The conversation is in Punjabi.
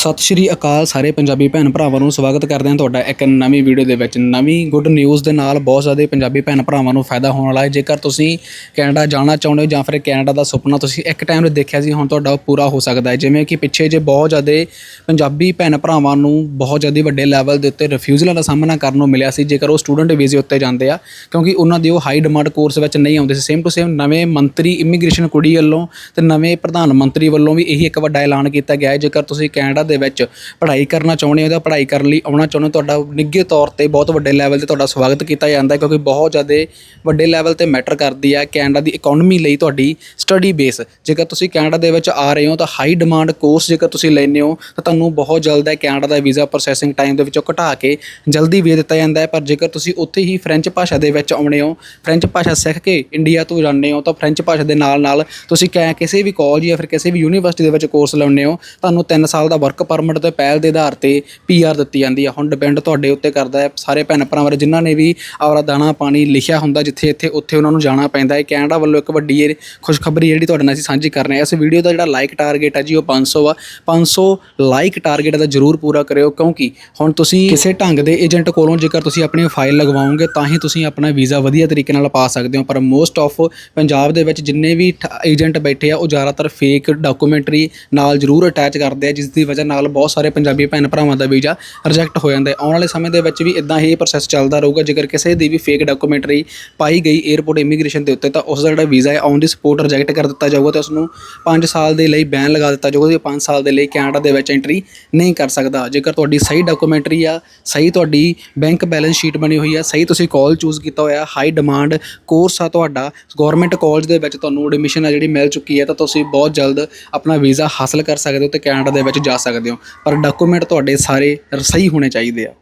ਸਤਿ ਸ਼੍ਰੀ ਅਕਾਲ ਸਾਰੇ ਪੰਜਾਬੀ ਭੈਣ ਭਰਾਵਾਂ ਨੂੰ। ਸਵਾਗਤ ਕਰਦੇ ਹਾਂ ਤੁਹਾਡਾ ਇੱਕ ਨਵੀਂ ਵੀਡੀਓ ਦੇ ਵਿੱਚ। ਨਵੀਂ ਗੁੱਡ ਨਿਊਜ਼ ਦੇ ਨਾਲ ਬਹੁਤ ਜ਼ਿਆਦਾ ਪੰਜਾਬੀ ਭੈਣ ਭਰਾਵਾਂ ਨੂੰ ਫਾਇਦਾ ਹੋਣ ਵਾਲਾ ਹੈ। ਜੇਕਰ ਤੁਸੀਂ ਕੈਨੇਡਾ ਜਾਣਾ ਚਾਹੁੰਦੇ ਹੋ ਜਾਂ ਫਿਰ ਕੈਨੇਡਾ ਦਾ ਸੁਪਨਾ ਤੁਸੀਂ ਇੱਕ ਟਾਈਮ 'ਤੇ ਦੇਖਿਆ ਸੀ, ਹੁਣ ਤੁਹਾਡਾ ਉਹ ਪੂਰਾ ਹੋ ਸਕਦਾ ਹੈ। ਜਿਵੇਂ ਕਿ ਪਿੱਛੇ ਜੇ ਬਹੁਤ ਜ਼ਿਆਦਾ ਪੰਜਾਬੀ ਭੈਣ ਭਰਾਵਾਂ ਨੂੰ ਬਹੁਤ ਜ਼ਿਆਦਾ ਵੱਡੇ ਲੈਵਲ ਦੇ ਉੱਤੇ ਰਿਫਿਊਜ਼ਲਾਂ ਦਾ ਸਾਹਮਣਾ ਕਰਨ ਨੂੰ ਮਿਲਿਆ ਸੀ, ਜੇਕਰ ਉਹ ਸਟੂਡੈਂਟ ਵੀਜ਼ੇ ਉੱਤੇ ਜਾਂਦੇ ਆ, ਕਿਉਂਕਿ ਉਹਨਾਂ ਦੀ ਉਹ ਹਾਈ ਡਿਮਾਂਡ ਕੋਰਸ ਵਿੱਚ ਨਹੀਂ ਆਉਂਦੇ ਸੀ। ਸੇਮ ਟੂ ਸੇਮ ਨਵੇਂ ਮੰਤਰੀ ਇਮੀਗ੍ਰੇਸ਼ਨ ਕੁੜੀ ਵੱਲੋਂ ਤੇ ਨਵੇਂ ਪ੍ਰਧਾਨ ਮੰਤਰੀ ਵੱਲੋਂ ਵੀ ਇਹੀ ਇੱਕ ਵੱਡਾ ਐਲਾਨ ਕੀਤਾ ਗਿਆ ਹੈ। ਜੇਕਰ ਤੁਸੀਂ ਕੈਨੇਡਾ ਦੇ ਵਿੱਚ ਪੜ੍ਹਾਈ ਕਰਨਾ ਚਾਹੁੰਦੇ ਹੋ ਜਾਂ ਪੜ੍ਹਾਈ ਕਰਨ ਲਈ, ਆਉਣਾ ਚਾਹੁੰਦੇ ਹੋ, ਤੁਹਾਡਾ ਨਿੱਘੇ ਤੌਰ ਤੇ ਬਹੁਤ ਵੱਡੇ ਲੈਵਲ ਤੇ ਤੁਹਾਡਾ ਸਵਾਗਤ ਕੀਤਾ ਜਾਂਦਾ ਹੈ ਕਿਉਂਕਿ ਬਹੁਤ ਜ਼ਿਆਦਾ ਵੱਡੇ ਲੈਵਲ ਤੇ ਮੈਟਰ ਕਰਦੀ ਹੈ ਕੈਨੇਡਾ ਦੀ ਇਕਨੋਮੀ ਲਈ ਤੁਹਾਡੀ ਸਟੱਡੀ ਬੇਸ ਜੇਕਰ ਤੁਸੀਂ ਕੈਨੇਡਾ ਦੇ ਵਿੱਚ ਆ ਰਹੇ ਹੋ ਤਾਂ ਹਾਈ ਡਿਮਾਂਡ ਕੋਰਸ ਜੇਕਰ ਤੁਸੀਂ ਲੈਂਦੇ ਹੋ ਤਾਂ ਤੁਹਾਨੂੰ ਬਹੁਤ ਜਲਦ ਹੈ ਕੈਨੇਡਾ ਦਾ ਵੀਜ਼ਾ ਪ੍ਰੋਸੈਸਿੰਗ ਟਾਈਮ ਦੇ ਵਿੱਚੋਂ ਘਟਾ ਕੇ ਜਲਦੀ ਵੀ ਦਿੱਤਾ ਜਾਂਦਾ ਹੈ। ਪਰ ਜੇਕਰ ਤੁਸੀਂ ਉੱਥੇ ਹੀ ਫ੍ਰੈਂਚ ਭਾਸ਼ਾ ਦੇ ਵਿੱਚ ਆਉਣੇ ਹੋ ਫ੍ਰੈਂਚ ਭਾਸ਼ਾ ਸਿੱਖ ਕੇ ਇੰਡੀਆ ਤੋਂ ਜਾਂਦੇ ਹੋ ਤਾਂ ਫ੍ਰੈਂਚ ਭਾਸ਼ਾ ਦੇ ਨਾਲ ਨਾਲ ਤੁਸੀਂ ਕੈ ਕਿਸੇ ਵੀ ਕਾਲਜ ਜਾਂ ਫਿਰ ਕਿਸੇ ਵੀ ਯੂਨੀਵਰਸਿਟੀ ਦੇ ਵਿੱਚ ਕੋਰਸ ਲਾਉਂਦੇ ਹੋ, ਤੁਹਾਨੂੰ 3 ਸਾਲ ਦਾ ਵਰਕ ਪਰਮਿਟ ਤੇ ਪਹਿਲ ਦੇ ਆਧਾਰ ਤੇ ਪੀਆਰ ਦਿੱਤੀ ਜਾਂਦੀ ਹੈ ਹੁਣ ਡਿਪੈਂਡ ਤੁਹਾਡੇ ਉੱਤੇ ਕਰਦਾ ਹੈ। ਸਾਰੇ ਭੈਣ ਭਰਾਵਾਂ ਜਿਨ੍ਹਾਂ ਨੇ ਵੀ ਆਪਣਾ ਦਾਣਾ ਪਾਣੀ ਲਿਖਿਆ ਹੁੰਦਾ ਜਿੱਥੇ ਇੱਥੇ ਉੱਥੇ ਉਹਨਾਂ ਨੂੰ ਜਾਣਾ ਪੈਂਦਾ ਹੈ। ਕੈਨੇਡਾ ਵੱਲੋਂ ਇੱਕ ਵੱਡੀ ਇਹ ਖੁਸ਼ਖਬਰੀ ਜਿਹੜੀ ਤੁਹਾਡੇ ਨਾਲ ਅਸੀਂ ਸਾਂਝੀ ਕਰ ਰਹੇ ਹਾਂ। ਇਸ ਵੀਡੀਓ ਦਾ ਜਿਹੜਾ ਲਾਈਕ ਟਾਰਗੇਟ ਹੈ ਜੀ ਉਹ 500 ਆ। 500 ਲਾਈਕ ਟਾਰਗੇਟ ਦਾ ਜਰੂਰ ਪੂਰਾ ਕਰਿਓ ਕਿਉਂਕਿ ਹੁਣ ਤੁਸੀਂ ਕਿਸੇ ਢੰਗ ਦੇ ਏਜੰਟ ਕੋਲੋਂ ਜੇਕਰ ਤੁਸੀਂ ਆਪਣੀ ਫਾਈਲ ਲਗਵਾਓਗੇ ਤਾਂ ਹੀ ਤੁਸੀਂ ਆਪਣਾ ਵੀਜ਼ਾ ਵਧੀਆ ਤਰੀਕੇ ਨਾਲ ਪਾ ਸਕਦੇ ਹੋ। ਪਰ ਮੋਸਟ ਆਫ ਪੰਜਾਬ ਦੇ ਵਿੱਚ ਜਿੰਨੇ ਵੀ ਏਜੰਟ ਬੈਠੇ ਆ, ਉਹ ਜ਼ਿਆਦਾਤਰ ਫੇਕ ਡਾਕੂਮੈਂਟਰੀ ਨਾਲ ਜਰੂਰ ਅਟੈਚ ਕਰਦੇ ਆ, ਜਿਸ ਦੀ ਵਜ੍ਹਾ ਨਾਲ ਬਹੁਤ ਸਾਰੇ ਪੰਜਾਬੀ ਭੈਣ ਭਰਾਵਾਂ ਦਾ ਵੀਜ਼ਾ ਰਿਜੈਕਟ ਹੋ ਜਾਂਦਾ ਹੈ। ਆਉਣ ਵਾਲੇ ਸਮੇਂ ਦੇ ਵਿੱਚ ਵੀ ਇਦਾਂ ਹੀ ਪ੍ਰੋਸੈਸ ਚੱਲਦਾ ਰਹੂਗਾ। ਜੇਕਰ ਕਿਸੇ ਦੀ ਵੀ ਫੇਕ ਡਾਕੂਮੈਂਟਰੀ ਪਾਈ ਗਈ 에ਅਰਪੋਰਟ ਇਮੀਗ੍ਰੇਸ਼ਨ ਦੇ ਉੱਤੇ, ਤਾਂ ਉਸ ਦਾ ਜਿਹੜਾ ਵੀਜ਼ਾ ਹੈ ਔਨ ਦੀ ਸਪੋਰਟ ਰਿਜੈਕਟ ਕਰ ਦਿੱਤਾ ਜਾਊਗਾ ਤੇ ਉਸ ਨੂੰ 5 ਸਾਲ ਦੇ ਲਈ ਬੈਨ ਲਗਾ ਦਿੱਤਾ ਜਾਊਗਾ। ਤੇ 5 ਸਾਲ ਦੇ ਲਈ ਕੈਨੇਡਾ ਦੇ ਵਿੱਚ ਐਂਟਰੀ ਨਹੀਂ ਕਰ ਸਕਦਾ। ਜੇਕਰ ਤੁਹਾਡੀ ਸਹੀ ਡਾਕੂਮੈਂਟਰੀ ਆ, ਸਹੀ ਤੁਹਾਡੀ ਬੈਂਕ ਬੈਲੈਂਸ ਸ਼ੀਟ ਬਣੀ ਹੋਈ ਆ, ਸਹੀ ਤੁਸੀਂ ਕਾਲ ਚੂਜ਼ ਕੀਤਾ ਹੋਇਆ ਹਾਈ ਡਿਮਾਂਡ ਕੋਰਸ ਆ ਤੁਹਾਡਾ ਗਵਰਨਮੈਂਟ ਕਾਲਜ ਦੇ ਵਿੱਚ ਤੁਹਾਨੂੰ ਐਡਮਿਸ਼ਨ ਆ ਜਿਹੜੀ ਮਿਲ ਚੁੱਕੀ ਹੈ, ਤਾਂ ਤੁਸੀਂ ਬਹੁਤ ਜਲਦ ਆਪਣਾ ਵੀਜ਼ਾ ਹਾਸਲ ਕਰ ਸਕਦੇ ਹੋ ਤੇ ਕੈਨੇਡਾ ਦੇ ਵਿੱਚ ਜਾ ਸਕਦੇ ਸਕਦੇ ਹੋ। ਪਰ ਡਾਕੂਮੈਂਟ ਤੁਹਾਡੇ ਸਾਰੇ ਸਹੀ ਹੋਣੇ ਚਾਹੀਦੇ ਆ।